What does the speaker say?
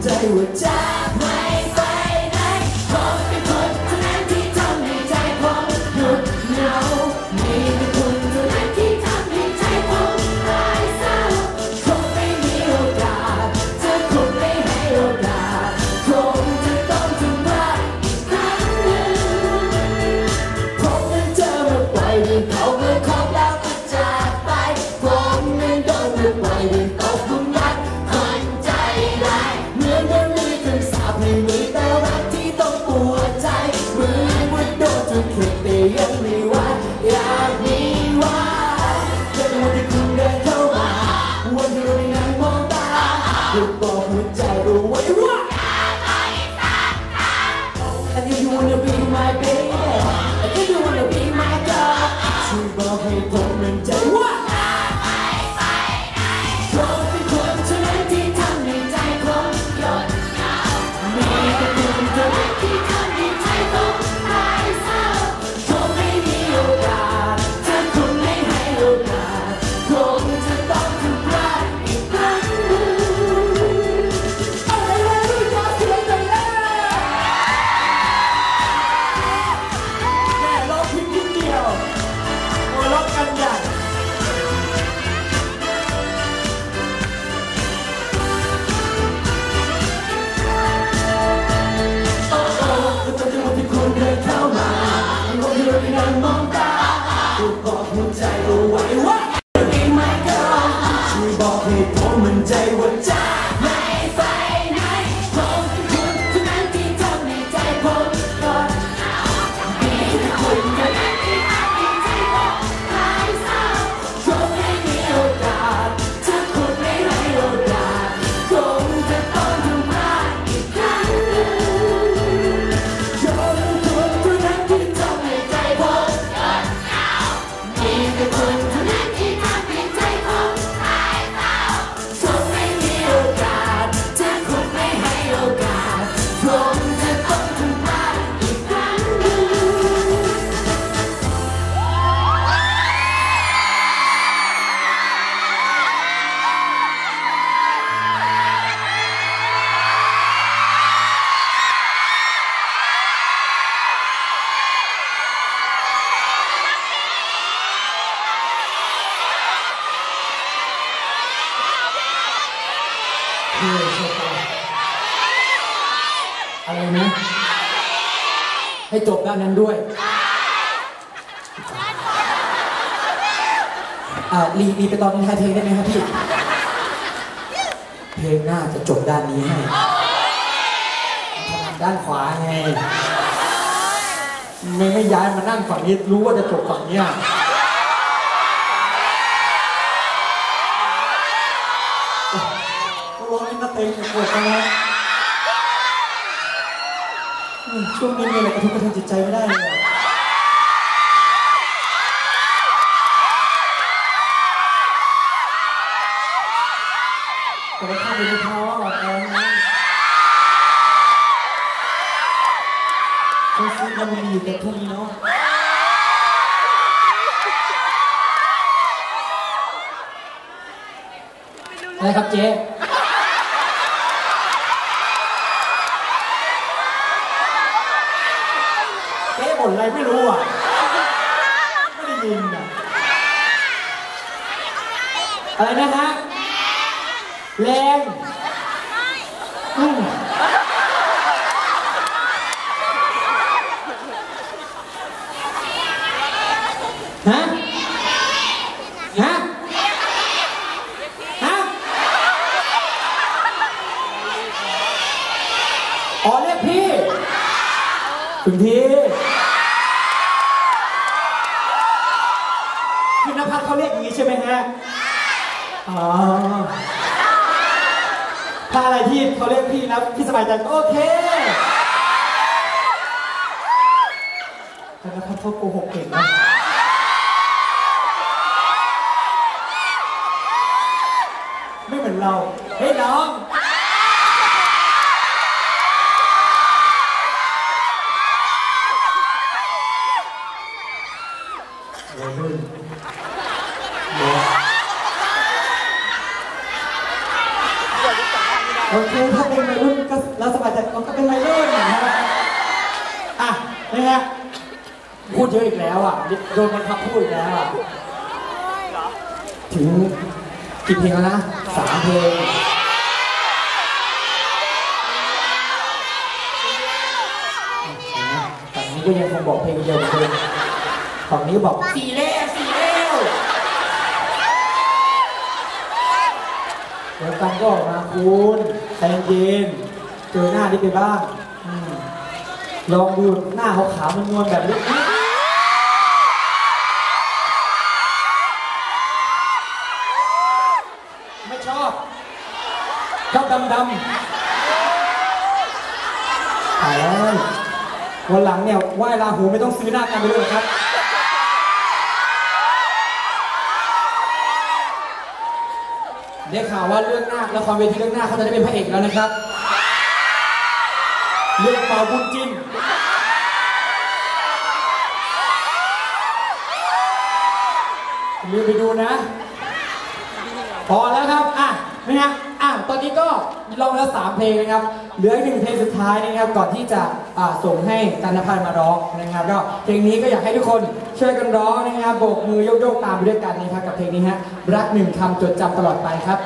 day would die. I'll be tormented. What? คือโาอะไรนะ ให้จบด้านนั้นด้วยอ่ารีรีไปตอนท้ายเพลงได้ไหมครับพี่ เพลงหน้าจะจบด้านนี้ให้ด้านขวาไงไม่ไม่ย้ายมานั่งฝั่งนี้รู้ว่าจะจบฝั่งเนี้ย ยประกวดมาแล้วช่วงนี้มีอะกระทบกระเทือนจิตใจไม่ได้เลยแต่ข้าไปดูท้ออ่อนแอนะคนซื้อมันมีอยู่แต่พวกนี้เนาะอะไครับเจ๊ บ่นอะไรไม่รู้อะ ไม่ได้ยินอะ อะไรนะฮะแรงอืมฮะ ฮะ ฮะ อ๋อเรียกพี่ คุณพี่ ถ้าอะไรที่เขาเรียกพี่นะพี่สบายใจโอเคแต่ละพันชอบโกหกเก่งนะไม่เหมือนเรา เฮ้ยน้อง โอเคถ้าเป็นวัยรุ่นก็เราสบายใจเราก็เป็นวัยรุ่นนะฮะอะนะฮะพูดเยอะอีกแล้วอะโดนบังคับพูดอีกแล้วอะถึงกี่เพลงแล้วนะสามเพลงแต่นี้ก็ยังคงบอกเพลงเดียวเหมเดิมฝั่งนี้บอกสี่เล่ เดี๋ยวกันก็ออกมาคุณใจเย็นเจอหน้าดิไปบ้างอืมลองดูหน้าเขาขาวมันนวลแบบนี้ไม่ชอบชอบดำดำตายแล้ววันหลังเนี่ยไหว้ลาหูไม่ต้องซื้อหน้ากันไปเลยครับ ได้ข่าวว่าเรื่องหน้าละครเวทีเรื่องหน้าเขาจะได้เป็นพระเอกแล้วนะครับ เรื่องเป่าบุญจินลืมไปดูนะ พอแล้วครับ นะฮะอะตอนนี้ก็ลองแล้วสามเพลงนะครับ เหลืออีกหนึ่งเพลงสุดท้ายนะครับ ก่อนที่จะอ่าส่งให้กันนพันธ์มาร้องนะครับ ก็เพลงนี้ก็อยากให้ทุกคนช่วยกันร้องนะครับโบกมือโยกๆตามไปด้วยกันนะครับกับเพลงนี้ฮะรักหนึ่งคำจดจำตลอดไปครับ